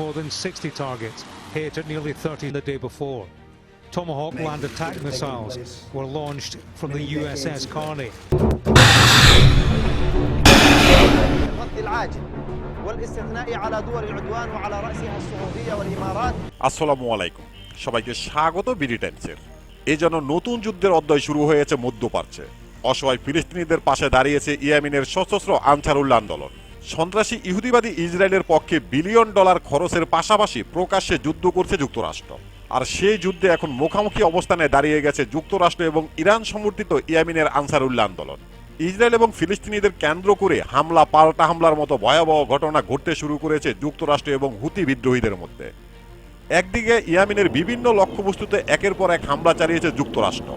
more than 60 targets, hit at nearly 30 the day before. Tomahawk land attack missiles were launched from the USS Carney. আসসালামু আলাইকুম সবাইকে স্বাগত BD টাইমসের এ যেন নতুন যুদ্ধের অধ্যায় শুরু হয়েছে মধ্যপ্রাচ্যে অসহায় ফিলিস্তিনিদের পাশে দাঁড়িয়েছে ইয়ামিনের সশস্ত্র আনসারুল্লাহ আন্দোলন সন্ত্রাসী ইহুদিবাদী ইসরায়েলের পক্ষে বিলিয়ন ডলার খরচের পাশাপাশি প্রকাশ্যে যুদ্ধ করছে যুক্তরাষ্ট্র। আর সেই যুদ্ধে এখন মুখামুখি অবস্থানে দাঁড়িয়ে গেছে যুক্তরাষ্ট্র এবং ইরান সমর্থিত ইয়েমেনের আনসারুল্লাহ আন্দোলন। ইসরায়েল এবং ফিলিস্তিনিদের কেন্দ্র করে হামলা, পাল্টা হামলার মতো ভয়াবহ ঘটনা ঘটতে শুরু করেছে যুক্তরাষ্ট্র এবং হুতি বিদ্রোহীদের মধ্যে। একদিকে ইয়ামিনের বিভিন্ন লক্ষ্যবস্তুতে একের পর এক হামলা চালিয়েছে যুক্তরাষ্ট্র।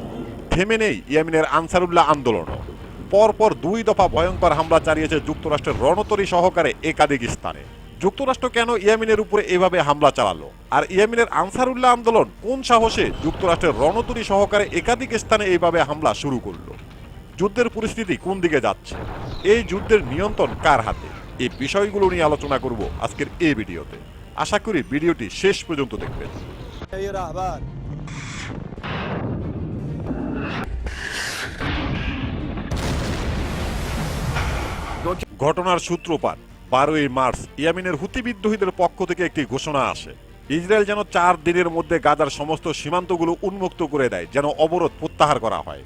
থেমে নেই ইয়ামিনের আনসারুল্লাহ আন্দোলন পরপর দুই দফা ভয়ঙ্কর হামলা চালিয়েছে যুক্তরাষ্ট্রের রণতরী সহকারে একাধিক স্থানে যুক্তরাষ্ট্র কেন ইয়ামিনের উপরে এভাবে হামলা চালালো? আর ইয়ামিনের আনসারুল্লাহ আন্দোলন কোন সাহসে যুক্তরাষ্ট্রের রণতরী সহকারে একাধিক স্থানে এইভাবে হামলা শুরু করল? যুদ্ধের পরিস্থিতি কোন দিকে যাচ্ছে? এই যুদ্ধের নিয়ন্ত্রণ কার হাতে? এই বিষয়গুলো নিয়ে আলোচনা করব আজকের এই ভিডিওতে। আশা করি ভিডিওটি শেষ পর্যন্ত দেখবেন। ঘটনার সূত্রপাত, বারোই মার্চ, ইয়ামিনের হুতি বিদ্রোহীদের পক্ষ থেকে একটি ঘোষণা আসে। ইসরায়েল যেন চার দিনের মধ্যে গাজার সমস্ত সীমান্তগুলো উন্মুক্ত করে দেয়, যেন অবরোধ প্রত্যাহার করা হয়।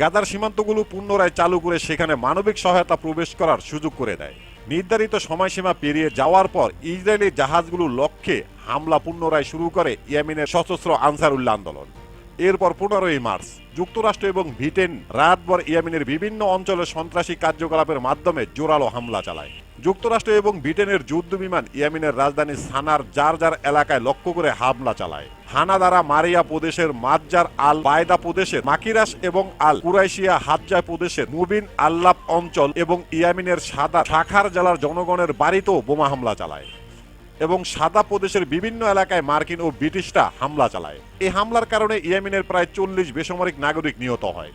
গাজার সীমান্তগুলো পুনরায় চালু করে সেখানে মানবিক সহায়তা প্রবেশ করার সুযোগ করে দেয়। নির্ধারিত সময়সীমা পেরিয়ে যাওয়ার পর ইসরায়েলি জাহাজগুলোর লক্ষ্যে হামলা পুনরায় শুরু করে ইয়েমেনের সশস্ত্র আনসারুল্লাহ আন্দোলন। এরপর পনেরোই মার্চ, যুক্তরাষ্ট্র এবং ব্রিটেন রাতভর ইয়ামিনের বিভিন্ন অঞ্চলে সন্ত্রাসী কার্যকলাপের মাধ্যমে জোরালো হামলা চালায়। যুক্তরাষ্ট্র এবং ব্রিটেনের যুদ্ধ বিমান ইয়েমেনের রাজধানী সানার যার যার এলাকায় লক্ষ্য করে হামলা চালায়। হানাদারা মারিয়া প্রদেশের মাজ্জার আল বায়দা প্রদেশের মাকিরাস এবং আল কুরাইশিয়া হাজ্জা প্রদেশের মুবিন আল্লাপ অঞ্চল এবং ইয়ামিনের সাদা শাখার জেলার জনগণের বাড়িতেও বোমা হামলা চালায়। এবং সাদা প্রদেশের বিভিন্ন এলাকায় মার্কিন ও ব্রিটিশরা হামলা চালায় এই হামলার কারণে ইয়ামিনের প্রায় চল্লিশ বেসামরিক নাগরিক নিহত হয়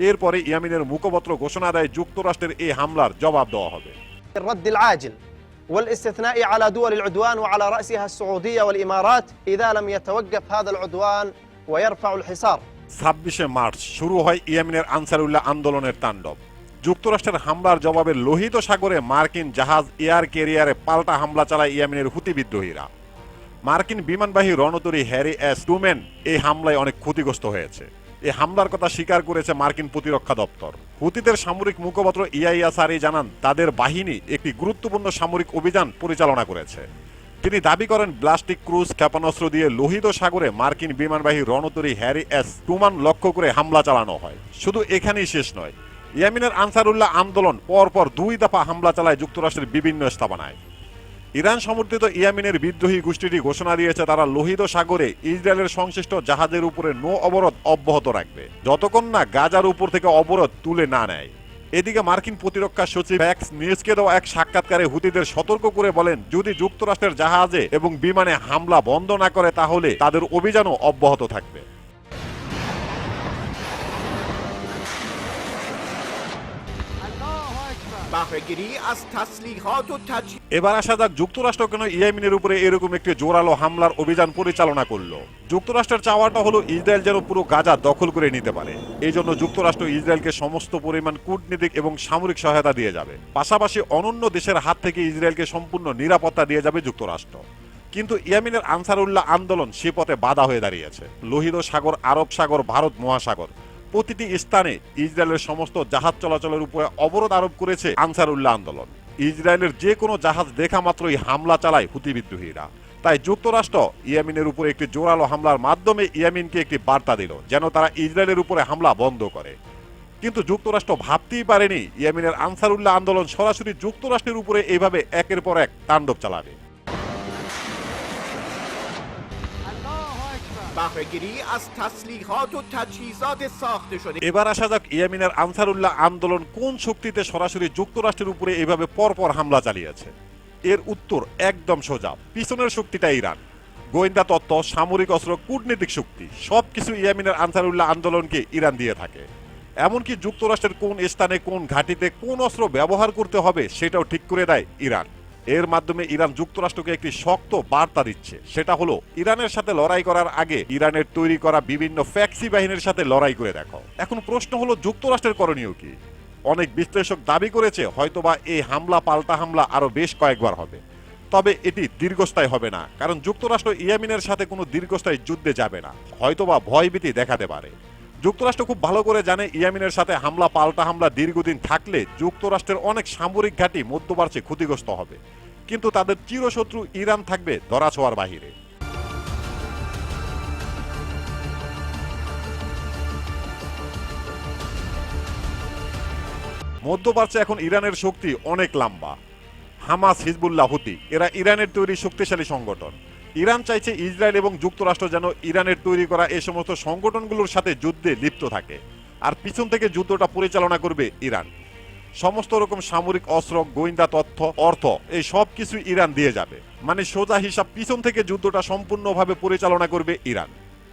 এরপরে ইয়ামিনের মুখপত্র ঘোষণা দেয় যুক্তরাষ্ট্রের এই হামলার জবাব দেওয়া হবে الرد العاجل والاستثناء على دول العدوان وعلى رأسها السعودية والإمارات إذا لم يتوقف هذا العدوان ويرفع الحصار ছাব্বিশে মার্চ শুরু হয় ইয়েমেনের আনসারুল্লাহ আন্দোলনের তাণ্ডব যুক্তরাষ্ট্রের হামলার জবাবে লোহিত সাগরে মার্কিন জাহাজ এয়ার ক্যারিয়ারে পাল্টা হামলা চালায় ইয়েমেনের হুতি বিদ্রোহীরা। মার্কিন বিমানবাহী রণতরী হ্যারি এস টুমেন এই হামলায় অনেক ক্ষতিগ্রস্ত হয়েছে। এই হামলার কথা স্বীকার করেছে মার্কিন প্রতিরক্ষা দপ্তর। হুতিদের সামরিক মুখপাত্র ইয়াইয়া সারি জানান, তাদের বাহিনী একটি গুরুত্বপূর্ণ সামরিক অভিযান পরিচালনা করেছে। তিনি দাবি করেন, ব্লাস্টিক ক্রুজ, ক্ষেপণাস্ত্র দিয়ে লোহিত সাগরে মার্কিন বিমানবাহী রণতরী হ্যারি এস টুমান লক্ষ্য করে হামলা চালানো হয়। শুধু এখানেই শেষ নয় ইয়ামিনের আনসারুল্লাহ আন্দোলন পরপর দুই দফা হামলা চালায় যুক্তরাষ্ট্রের বিভিন্ন স্থাপনায়। ইরান সমর্থিত ইয়ামিনের বিদ্রোহী গোষ্ঠীটি ঘোষণা দিয়েছে, তারা লোহিত সাগরে ইসরায়েলের সংশ্লিষ্ট জাহাজের উপরে নো অবরোধ অব্যাহত রাখবে। যতক্ষণ না গাজার উপর থেকে অবরোধ তুলে না নেয়। এদিকে মার্কিন প্রতিরক্ষা সচিব ফ্যাক্স নিউজকে দেওয়া এক সাক্ষাৎকারে হুতিদের সতর্ক করে বলেন, যদি যুক্তরাষ্ট্রের জাহাজে এবং বিমানে হামলা বন্ধ না করে, তাহলে তাদের অভিযানও অব্যাহত থাকবে। এবার আসা যাক যুক্তরাষ্ট্র কেন ইয়েমেনের উপরে এরকম একটি জোরালো হামলার অভিযান পরিচালনা করল? যুক্তরাষ্ট্রের চাওয়াটা হলো ইসরায়েল যেন পুরো গাজা দখল করে নিতে পারে। এই জন্য যুক্তরাষ্ট্র ইসরায়েলকে সমস্ত পরিমাণ কূটনীতিক এবং সামরিক সহায়তা দিয়ে যাবে। পাশাপাশি অনন্য দেশের হাত থেকে ইসরায়েলকে সম্পূর্ণ নিরাপত্তা দিয়ে যাবে যুক্তরাষ্ট্র। কিন্তু ইয়ামিনের আনসারুল্লাহ আন্দোলন সে পথে বাধা হয়ে দাঁড়িয়েছে। লোহিত সাগর, আরব সাগর, ভারত মহাসাগর। প্রতিটি স্থানে ইসরায়েলের সমস্ত জাহাজ চলাচলের উপরে অবরোধ আরোপ করেছে আনসারুল্লাহ আন্দোলন। ইসরায়েলের যে কোনো জাহাজ দেখা মাত্রই হামলা চালায় হুতি বিদ্রোহীরা। তাই যুক্তরাষ্ট্র ইয়ামিনের উপরে একটি জোরালো হামলার মাধ্যমে ইয়ামিনকে একটি বার্তা দিল যেন তারা ইসরায়েলের উপরে হামলা বন্ধ করে। কিন্তু যুক্তরাষ্ট্র ভাবতেই পারেনি ইয়ামিনের আনসারুল্লাহ আন্দোলন সরাসরি যুক্তরাষ্ট্রের উপরে এইভাবে একের পর এক তাণ্ডব চালাবে। بهرهگیری از تسلیحات و تجهیزات ساخته شده এবার আসা যাক ইয়ামিনের আনসারুল্লাহ আন্দোলন কোন শক্তিতে সরাসরি যুক্তরাষ্ট্রের উপরে এভাবে পরপর হামলা চালিয়েছে এর উত্তর একদম সোজা পিছনের শক্তিটা ইরান গোয়েন্দা তত্ত্ব সামরিক অস্ত্র কূটনীতিক শক্তি সবকিছু ইয়ামিনের আনসারুল্লাহ আন্দোলনকে ইরান দিয়ে থাকে এমনকি যুক্তরাষ্ট্রের কোন স্থানে কোন ঘাটিতে কোন অস্ত্র ব্যবহার করতে হবে সেটাও ঠিক করে দেয় ইরান এর মাধ্যমে ইরান যুক্তরাষ্ট্রকে একটি শক্ত বার্তা দিচ্ছে। সেটা হলো, ইরানের সাথে লড়াই করার আগে ইরানের তৈরি করা বিভিন্ন ফ্যাক্সি বাহিনীর সাথে লড়াই করে দেখো। এখন প্রশ্ন হলো, যুক্তরাষ্ট্রের করণীয় কি? অনেক বিশ্লেষক দাবি করেছে, হয়তোবা এই হামলা, পাল্টা হামলা আরও বেশ কয়েকবার হবে। তবে এটি দীর্ঘস্থায়ী হবে না, কারণ যুক্তরাষ্ট্র ইয়ামিনের সাথে কোনো দীর্ঘস্থায়ী যুদ্ধে যাবে না। হয়তোবা ভয়ভীতি দেখাতে পারে। যুক্তরাষ্ট্র খুব ভালো করে জানে ইয়ামিনের সাথে হামলা, পাল্টা হামলা দীর্ঘদিন থাকলে যুক্তরাষ্ট্রের অনেক সামরিক ঘাঁটি মধ্যপ্রাচ্যে ক্ষতিগ্রস্ত হবে। কিন্তু তাদের চিরশত্রু ইরান থাকবে ধরাছোঁয়ার বাহিরে। মধ্যপ্রাচ্যে এখন ইরানের শক্তি অনেক লম্বা। হামাস, হিজবুল্লাহ, হুতি, এরা ইরানের তৈরি শক্তিশালী সংগঠন। ইরান চাইছে ইসরায়েল এবং যুক্তরাষ্ট্র যেন ইরানের তৈরি করা এই সমস্ত সংগঠনগুলোর সাথে যুদ্ধে লিপ্ত থাকে। আর পিছন থেকে যুদ্ধটা পরিচালনা করবে ইরান। সমস্ত রকম সামরিক অস্ত্র, গোয়েন্দা তথ্য, অর্থ, এই সব কিছু ইরান দিয়ে যাবে। মানে সোজা হিসাব পিছন থেকে যুদ্ধটা সম্পূর্ণভাবে পরিচালনা করবে ইরান।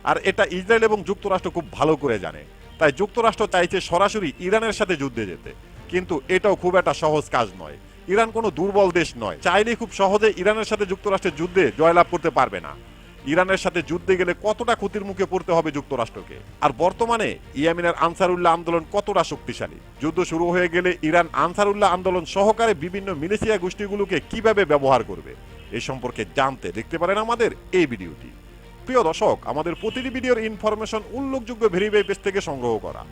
আর এটা ইসরায়েল এবং যুক্তরাষ্ট্র খুব ভালো করে জানে। তাই যুক্তরাষ্ট্র চাইছে সরাসরি ইরানের সাথে যুদ্ধে যেতে। কিন্তু এটাও খুব একটা সহজ কাজ নয়। ইরান কোনো দুর্বল দেশ নয়। চাইলেই খুব সহজে ইরানের সাথে যুক্তরাষ্ট্রের যুদ্ধে জয়লাভ করতে পারবে না। ইরানের সাথে যুদ্ধে গেলে কতটা ক্ষতির মুখে পড়তে হবে যুক্তরাষ্ট্রকে? আর বর্তমানে ইয়ামিনের আনসারুল্লাহ আন্দোলন কতটা শক্তিশালী? যুদ্ধ শুরু হয়ে গেলে ইরান আনসারুল্লাহ আন্দোলন সহকারে বিভিন্ন মিলেশিয়া গোষ্ঠীগুলোকে কীভাবে ব্যবহার করবে? এ সম্পর্কে জানতে দেখতে পারেন আমাদের এই ভিডিওটি। প্রিয় দর্শক, আমাদের প্রতিটি ভিডিওর ইনফরমেশন উল্লেখযোগ্য ভেরিফাই পেজ থেকে সংগ্রহ করা।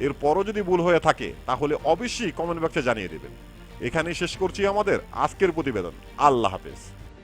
এরপরও যদি ভুল হয়ে থাকে, তাহলে অবশ্যই কমেন্ট বক্সে জানিয়ে দেবেন। এখানেই শেষ করছি আমাদের আজকের প্রতিবেদন। আল্লাহ হাফেজ।